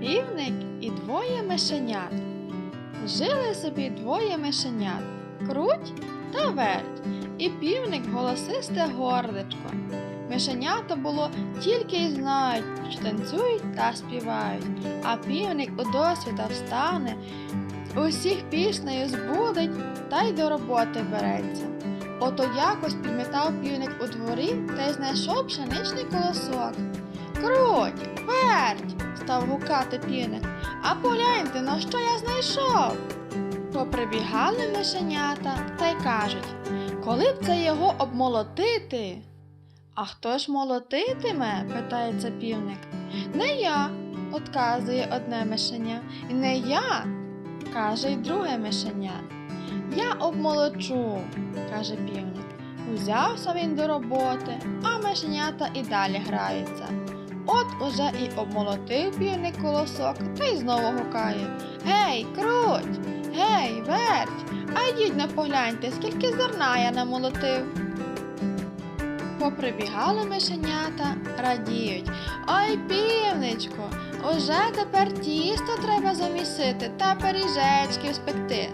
Півник і двоє мишенят. Жили собі двоє мишенят круть та верть, і півник голосисте горличко. Мишенята було тільки й знають, що танцюють та співають, а півник у досвіта встане, усіх піснею збудить та й до роботи береться. Ото якось підмітав півник у дворі та й знайшов пшеничний колосок. Круть, верть, став гукати півник. А погляньте, на що я знайшов. Поприбігали мишенята та й кажуть, коли б це його обмолотити. А хто ж молотитиме? питається півник. Не я, отказує одне мишеня. І не я, каже й друге мишеня. Я обмолочу, каже півник. Узявся він до роботи, а мишенята і далі граються. От уже і обмолотив півник колосок та й знову гукає Гей, круть, гей, верть, а йдіть не погляньте, скільки зерна я намолотив. Поприбігали мишенята, радіють. Ой, півничку, уже тепер тісто треба замісити та пиріжечки спекти.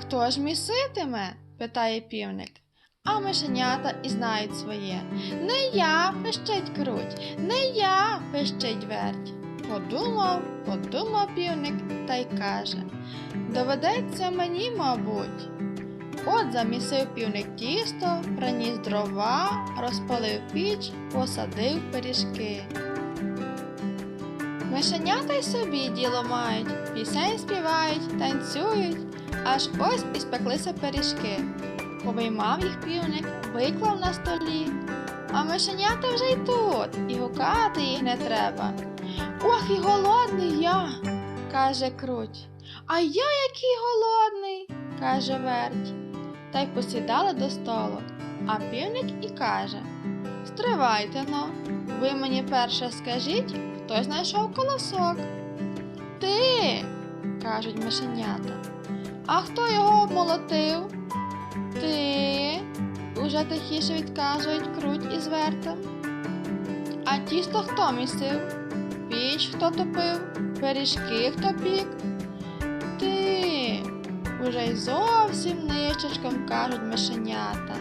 Хто ж міситиме? питає півник. А мишенята і знають своє. Не я пищить круть, не я пищить верть. Подумав, подумав півник та й каже Доведеться мені, мабуть. От замісив півник тісто, приніс дрова, розпалив піч, посадив пиріжки. Мишенята й собі діло мають, пісень співають, танцюють, аж ось і спеклися пиріжки. Повиймав їх півник, виклав на столі. А мишенята вже й тут, і гукати їх не треба. Ох, і голодний я, каже круть. А я який голодний, каже верть. Та й посідали до столу. А півник і каже Стривайте но, ви мені перше скажіть, хто знайшов колосок. Ти, кажуть мишенята. А хто його обмолотив? Уже тихіше відказують круть із вертом. А тісто хто місив? Піч хто топив, пиріжки хто пік? Ти, уже й зовсім нищечком кажуть мишенята.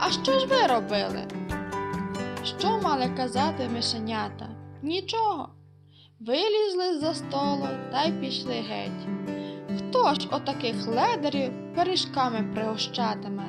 А що ж ви робили? Що мали казати мишенята? Нічого. Вилізли з-за столу та й пішли геть. Хто ж отаких ледерів пиріжками пригощатиме?